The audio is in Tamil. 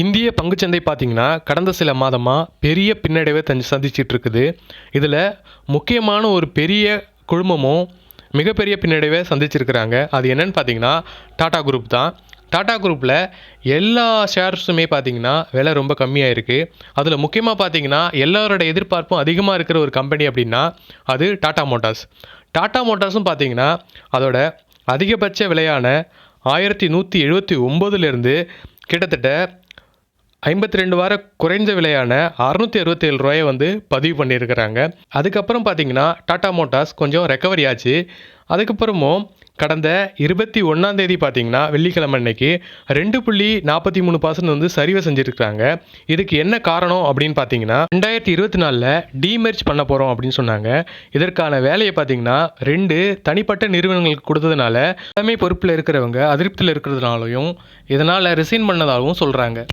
இந்திய பங்குச்சந்தை பார்த்திங்கன்னா கடந்த சில மாதமாக பெரிய பின்னடைவை தஞ்சு சந்திச்சிட்டு இருக்குது இதில் முக்கியமான ஒரு பெரிய குழுமமும் மிகப்பெரிய பின்னடைவை சந்திச்சிருக்கிறாங்க. அது என்னன்னு பார்த்தீங்கன்னா டாடா குரூப் தான். டாடா குரூப்பில் எல்லா ஷேர்ஸுமே பார்த்தீங்கன்னா விலை ரொம்ப கம்மியாக இருக்குது அதில் முக்கியமாக பார்த்தீங்கன்னா எல்லாரோட எதிர்பார்ப்பும் அதிகமாக இருக்கிற ஒரு கம்பெனி அப்படின்னா அது டாடா மோட்டார்ஸ். டாடா மோட்டார்ஸும் பார்த்தீங்கன்னா அதோட அதிகபட்ச விலையான ஆயிரத்தி நூற்றி எழுபத்தி ஒம்போதுலேருந்து கிட்டத்தட்ட ஐம்பத்தி ரெண்டு வார குறைந்த விலையான அறுநூற்றி அறுபத்தேழு ரூபாயை வந்து பதிவு பண்ணியிருக்கிறாங்க. அதுக்கப்புறம் பார்த்தீங்கன்னா டாடா மோட்டார்ஸ் கொஞ்சம் ரெக்கவரி ஆச்சு. அதுக்கப்புறமும் கடந்த இருபத்தி ஒன்றாந்தேதி பார்த்தீங்கன்னா வெள்ளிக்கிழமை அன்னைக்கு ரெண்டு புள்ளி நாற்பத்தி மூணு பர்சன்ட் வந்து சரிவை செஞ்சுருக்காங்க இதுக்கு என்ன காரணம் அப்படின்னு பார்த்தீங்கன்னா ரெண்டாயிரத்தி இருபத்தி நாலில் டீமெர்ஜ் பண்ண போகிறோம் அப்படின்னு சொன்னாங்க. இதற்கான வேலையை பார்த்தீங்கன்னா ரெண்டு தனிப்பட்ட நிறுவனங்களுக்கு கொடுத்ததுனால தலைமை பொறுப்பில் இருக்கிறவங்க அதிருப்தியில் இருக்கிறதுனாலையும் இதனால் ரிசைன் பண்ணதாகவும் சொல்கிறாங்க